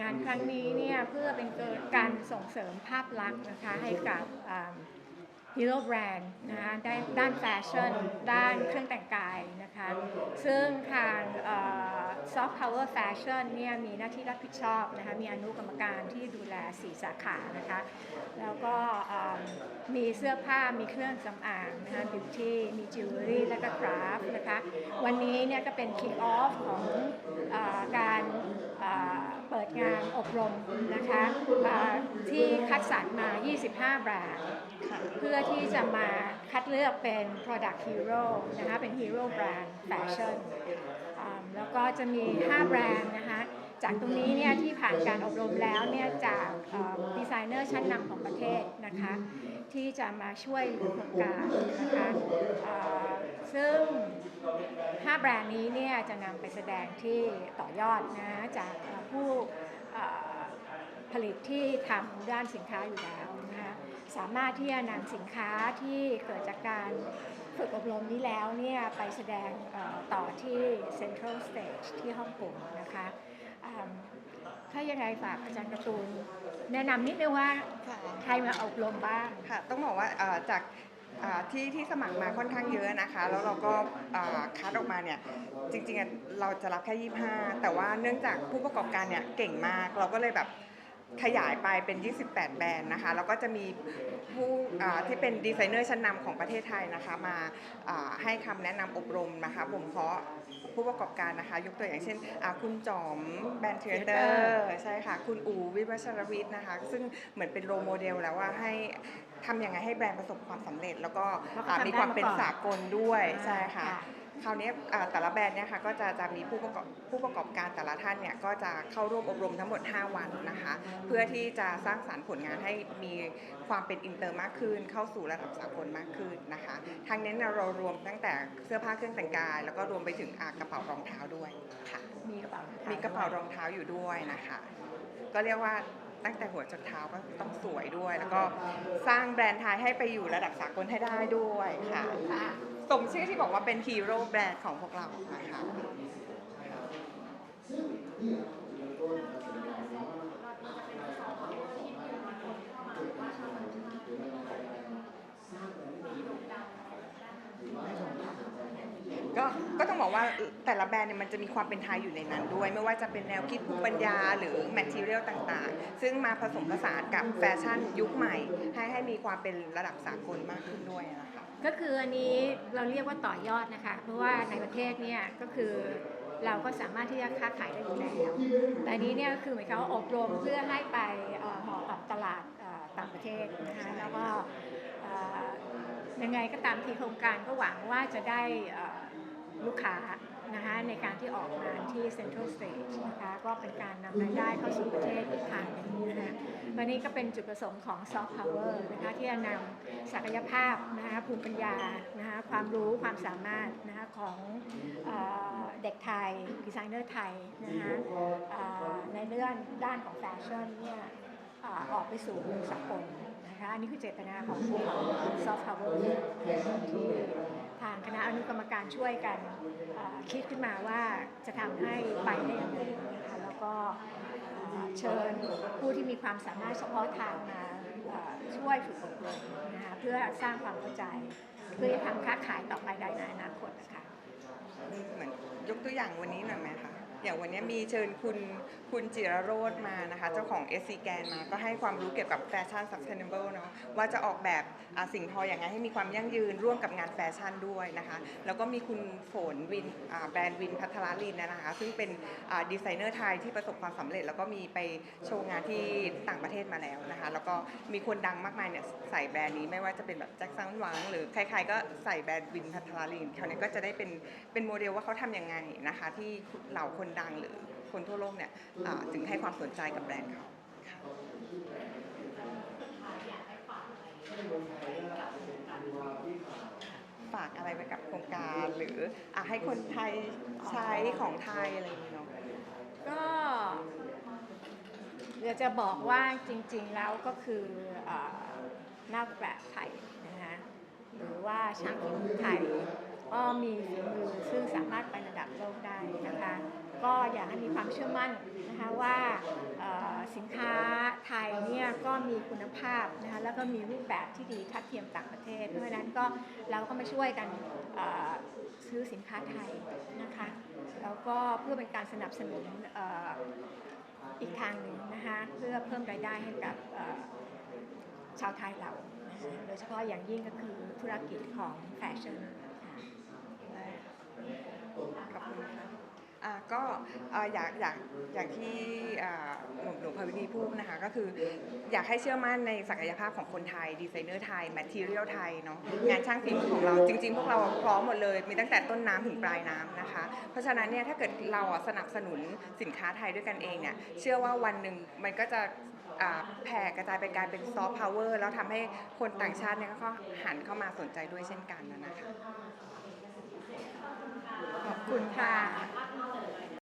งานครั้งนี้เนี่ยเพื่อเป็นการส่งเสริมภาพลักษณ์นะคะให้กับฮีโร่แบรนด์นะคะได้ด้านแฟชั่น ด้านเครื่องแต่งกายนะคะ ซึ่งทางซอฟต์พาวเวอร์แฟชั่นเนี่ยมีหน้าที่รับผิดชอบนะคะ มีอนุกรรมการที่ดูแลสีสาขานะคะ แล้วก็มีเสื้อผ้า มีเครื่องสำอางนะคะบิวตี้มีจิวเวลรี่ และก็คราฟนะคะ วันนี้เนี่ยก็เป็นคิกออฟของอการ เปิดงานอบรมนะคะที่คัดสรรมา 25 แบรนด์เพื่อที่จะมาคัดเลือกเป็น Product Hero นะคะเป็น Hero Brand Fashion แล้วก็จะมี 5 แบรนด์นะคะ จากตรงนี้เนี่ยที่ผ่านการอบรมแล้วเนี่ยจากดีไซเนอร์ชั้นนำของประเทศนะคะที่จะมาช่วยโครงการนะคะซึ่ง 5 แบรนด์นี้เนี่ยจะนำไปแสดงที่ต่อยอดนะจากผู้ผลิตที่ทำด้านสินค้าอยู่แล้วนะคะสามารถที่จะนำสินค้าที่เกิดจากการฝึกอบรมนี้แล้วเนี่ยไปแสดงต่อที่ Central Stage ที่ฮ่องกงนะคะ ถ้ายังไงฝากอาจารย์การ์ตูนแนะนำนิดนึงว่าค่ะใครมาอบรมบ้างค่ะ ต้องบอกว่าเอ่อจากอ่าที่ที่สมัครมาค่อนข้างเยอะนะคะ แล้วเราก็อ่าคัดออกมาเนี่ยจริงๆอะเราจะรับแค่ 25 แต่ว่าเนื่องจากผู้ประกอบการเนี่ยเก่งมากเราก็เลยแบบ ขยายไปเป็น 28 แบรนด์นะคะ แล้วก็จะมีผู้อ่าที่เป็นดีไซเนอร์ชั้นนำของประเทศไทยนะคะมาอ่าให้คำแนะนำอบรมนะคะบ่มเพาะผู้ประกอบการนะคะ ยกตัวอย่างเช่นอ่าคุณจอมแบรนด์เทรเตอ Theater ร์ใช่ค่ะ คุณอูวิวัชรวิทย์นะคะ ซึ่งเหมือนเป็นโรโมเดลแล้วว่าให้ทำยังไงให้แบรนด์ประสบความสำเร็จ แล้วก็แล้วก็อ่าทำมีความได้มาเป็นก่อนสากลด้วยใช่ค่ะ ค่ะคราวนี้อ่าแต่ละแบรนด์เนี่ยค่ะก็จะจะมีผู้ประกอบผู้ประกอบการแต่ละท่านเนี่ยก็จะเข้าร่วมอบรมทั้งหมด 5 วันนะคะ เพื่อที่จะสร้างสารรค์ผลงานให้มีความเป็นอินเตอร์มากขึ้น เข้าสู่ระดับสากลมากขึ้นนะคะทางนี้เนี่ยเรารวมตั้งแต่เสื้อผ้าเครื่องแต่งกาย แล้วก็รวมไปถึงอ่ากระเป๋ารองเท้าด้วยค่ะมีกระเป๋ารองเท้ามีกระเป๋ารองเท้าอยู่ด้วยนะคะ ก็เรียกว่าตั้งแต่หัวจนเท้าก็ต้องสวยด้วย แล้วก็สร้างแบรนด์ไทยให้ไปอยู่ระดับสากลให้ได้ด้วยค่ะค่ะ สมชื่อที่บอกว่าเป็นฮีโร่แบรนด์ของพวกเรานะคะก็ก็ต้องบอกว่าแต่ละแบรนด์เนี่ยมันจะมีความเป็นไทยอยู่ในนั้นด้วย ไม่ว่าจะเป็นแนวคิดภูมิปัญญาหรือแมทเทียลต่างๆ ซึ่งมาผสมผสานกับแฟชั่นยุคใหม่ ให้ให้มีความเป็นระดับสากลมากขึ้นด้วยนะคะ ก็คืออันนี้เราเรียกว่าต่อยอดนะคะ เพราะว่าในประเทศเนี่ยก็คือเราก็สามารถที่จะค้าขายได้อยู่แล้ว แต่นี้เนี่ยก็คือหมายความว่าอบรมเพื่อให้ไปเหมาะกับตลาดต่างประเทศนะคะแล้วก็ยังไงก็ตามทีโครงการก็หวังว่าจะได้ลูกค้า นะคะในการที่ออกงานที่ Central Stage นะคะก็เป็นการนำรายได้เข้าสู่ประเทศอีกทางหนึ่งนะคะวันนี้ก็เป็นจุดประสงค์ของ Soft Power นะคะที่จะนำศักยภาพนะคะภูมิปัญญานะคะความรู้ความสามารถนะคะของเด็กไทยดีไซเนอร์ไทยนะคะในเรื่องด้านของแฟชั่นเนี่ยออกไปสู่วงสากลนะคะอันนี้คือเจตนาของของ Soft Power ที่างคณะอนุกรรมการช่วยกันคิดขึ้นมาว่าจะทำให้ไปได้ยังไงนะคะแล้วก็เชิญผู้ที่มีความสามารถเฉพาะทางมาช่วยฝึกอบรมนะคะเพื่อสร้างความเข้าใจ เพื่อจะทำค้าขายต่อไปได้ในอนาคตนะคะเหมือนยกตัวอย่างวันนี้หน่อยไหมคะ อย่างวันนี้มีเชิญคุณคุณจิรโรธมานะคะ เจ้าของ SC g a n มาก็ให้ความรู้เกี่ยวกับแฟชั่น sustainable เนาะว่าจะออกแบบสิ่งทออย่างไงให้มีความยั่งยืนร่วมกับงานแฟชั่นด้วยนะคะ แล้วก็มีคุณฝนวินแบรนด์วินพัทรลินนะคะ ซึ่งเป็นดีไซเนอร์ไทยที่ประสบความสำเร็จ แล้วก็มีไปโชว์งานที่ต่างประเทศมาแล้วนะคะ แล้วก็มีคนดังมากมายเนี่ยใส่แบรนด์นี้ไม่ว่าจะเป็นแบบแจ็คสันหวังหรือใครๆก็ใส่แบรนด์วินพัทรลินคราวนี้ก็จะได้เป็นเป็นโมเดลว่าเขาทำยังไงนะคะ ที่เหล่าคนดังหรือคนทั่วโลกเนี่ยถึงให้ความสนใจกับแบรนด์เขาฝากอะไรไว้กับโครงการหรืออะให้คนไทยใช้ของไทยอะไรอย่างเงี้ยเนาะก็เดี๋ยวจะบอกว่าจริงๆแล้วก็คือเอ่อนักแบบไทยนะคะหรือว่าช่างฝีมือไทยก็มีฝีมือซึ่งสามารถไประดับโลกได้นะคะ ก็อยากให้มีความเชื่อมั่นนะคะว่าสินค้าไทยเนี่ยก็มีคุณภาพนะคะแล้วก็มีรูปแบบที่ดีทัดเทียมต่างประเทศ เพราะฉะนั้นก็เราก็มาช่วยกันซื้อสินค้าไทยนะคะแล้วก็เพื่อเป็นการสนับสนุนอีกทางหนึ่งนะคะเพื่อเพิ่มรายได้ให้กับชาวไทยเรา โดยเฉพาะอย่างยิ่งก็คือธุรกิจของแฟชั่นค่ะขอบคุณค่ะ อ่าก็อ่าอยากอยากอย่างที่อ่าหนุ่มหนุ่มพาวินีพูดนะคะก็คืออยากให้เชื่อมั่นในศักยภาพของคนไทย ดีไซเนอร์ไทยแมทเทียลไทยเนาะงานช่างฝีมือของเราจริง ๆ พวกเราพร้อมหมดเลย มีตั้งแต่ต้นน้ำถึงปลายน้ำนะคะ เพราะฉะนั้นเนี่ยถ้าเกิดเราอะสนับสนุนสินค้าไทยด้วยกันเองเนี่ยเชื่อว่าวันหนึ่งมันก็จะอ่าแผ่กระจายไปกลายเป็นซอฟต์พาวเวอร์แล้วทำให้คนต่างชาติเนี่ยก็หันเข้ามาสนใจด้วยเช่นกันนะคะขอบคุณค่ะ